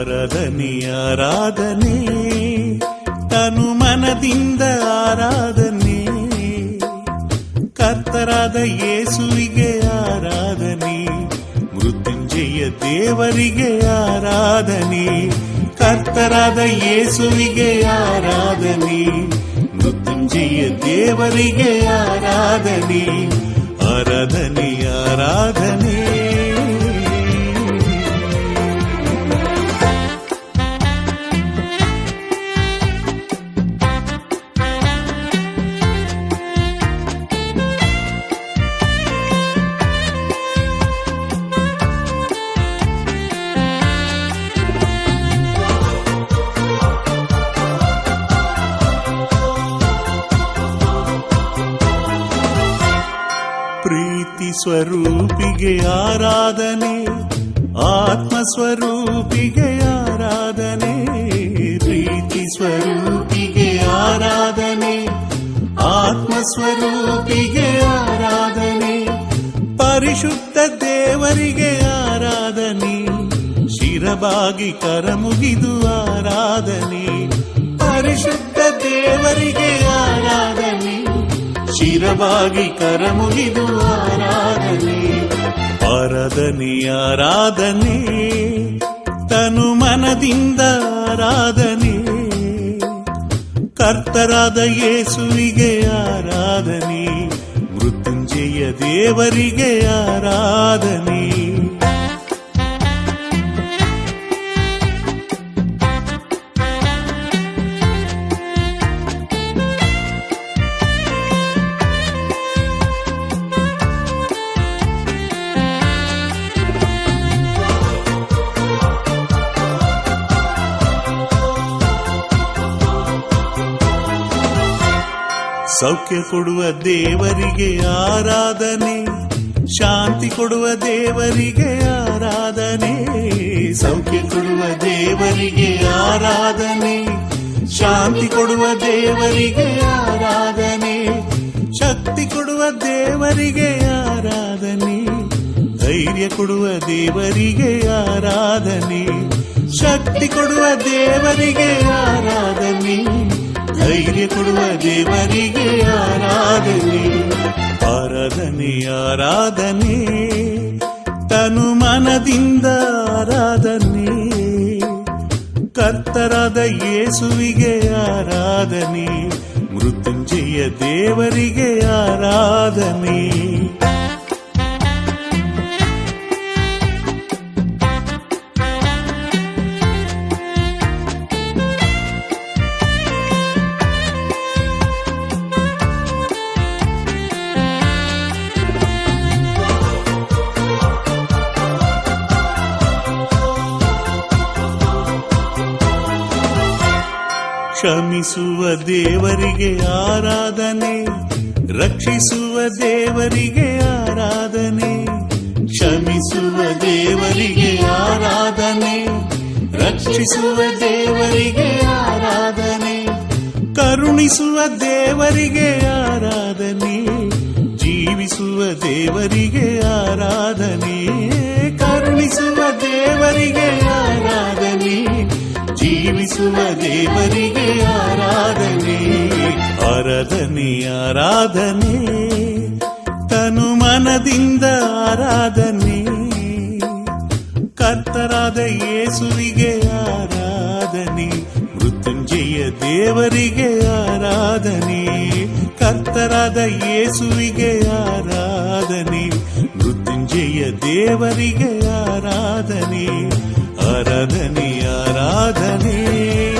ಆರಾಧನೆ ಆರಾಧನೆ ತನು ಮನದಿಂದ ಆರಾಧನೆ ಕರ್ತರಾದ ಯೇಸುವಿಗೆ ಆರಾಧನೆ ಮೃತ್ಯುಂಜಯ ದೇವರಿಗೆ ಆರಾಧನೆ ಕರ್ತರಾದ ಯೇಸುವಿಗೆ ಆರಾಧನೆ ಮೃತ್ಯುಂಜಯ ದೇವರಿಗೆ ಆರಾಧನೆ ಆರಾಧನೆ ಆರಾಧನೆ ಪ್ರೀತಿ ಸ್ವರೂಪಿಗೆ ಆರಾಧನೆ ಆತ್ಮ ಸ್ವರೂಪಿಗೆ ಆರಾಧನೆ, ಪ್ರೀತಿ ಸ್ವರೂಪಿಗೆ ಆರಾಧನೆ ಆತ್ಮ ಸ್ವರೂಪಿಗೆ ಆರಾಧನೆ, ಪರಿಶುದ್ಧ ದೇವರಿಗೆ ಆರಾಧನೆ, ಶಿರಬಾಗಿ ಕರಮುಗಿದು ಆರಾಧನೆ ಶಿರವಾಗಿ ಕರಮುಗಿದು ಆರಾಧನೆ. ಆರಾಧನೆ ಆರಾಧನೆ. ತನು ಮನದಿಂದ ಆರಾಧನೆ. ಕರ್ತರಾದ ಯೇಸುವಿಗೆ ಆರಾಧನೆ. ಮೃತ್ಯುಂಜಯ ದೇವರಿಗೆ ಆರಾಧನೆ. ಸೌಖ್ಯ ಕೊಡುವ ದೇವರಿಗೆ ಆರಾಧನೆ, ಶಾಂತಿ ಕೊಡುವ ದೇವರಿಗೆ ಆರಾಧನೆ. ಸೌಖ್ಯ ಕೊಡುವ ದೇವರಿಗೆ ಆರಾಧನೆ, ಶಾಂತಿ ಕೊಡುವ ದೇವರಿಗೆ ಆರಾಧನೆ. ಶಕ್ತಿ ಕೊಡುವ ದೇವರಿಗೆ ಆರಾಧನೆ, ಧೈರ್ಯ ಕೊಡುವ ದೇವರಿಗೆ ಆರಾಧನೆ. ಶಕ್ತಿ ಕೊಡುವ ದೇವರಿಗೆ ಆರಾಧನೆ. ಧೈರ್ಯ ಕೊಡುವ ದೇವರಿಗೆ ಆರಾಧನೆ ಆರಾಧನೆ ಆರಾಧನೆ. ತನು ಮನದಿಂದ ಆರಾಧನೆ, ಕರ್ತರಾದ ಯೇಸುವಿಗೆ ಆರಾಧನೆ, ಮೃತ್ಯುಂಜಯ ದೇವರಿಗೆ ಆರಾಧನೆ. ಕ್ಷಮಿಸುವ ದೇವರಿಗೆ ಆರಾಧನೆ, ರಕ್ಷಿಸುವ ದೇವರಿಗೆ ಆರಾಧನೆ, ಕ್ಷಮಿಸುವ ದೇವರಿಗೆ ಆರಾಧನೆ, ರಕ್ಷಿಸುವ ದೇವರಿಗೆ ಆರಾಧನೆ, ಕರುಣಿಸುವ ದೇವರಿಗೆ ಆರಾಧನೆ, ಜೀವಿಸುವ ದೇವರಿಗೆ ಆರಾಧನೆ, ಕರುಣಿಸುವ ಆರಾಧನೆ, ತನು ಮನದಿಂದ ಆರಾಧನೆ. ಕರ್ತರಾದ ಯೇಸುವಿಗೆ ಆರಾಧನೆ, ಮೃತ್ಯುಂಜಯ ದೇವರಿಗೆ ಆರಾಧನೆ. ಕರ್ತರಾದ ಯೇಸುವಿಗೆ ಆರಾಧನೆ, ಮೃತ್ಯುಂಜಯ ದೇವರಿಗೆ ಆರಾಧನೆ. ಆರಾಧನೆ ಆರಾಧನೆ.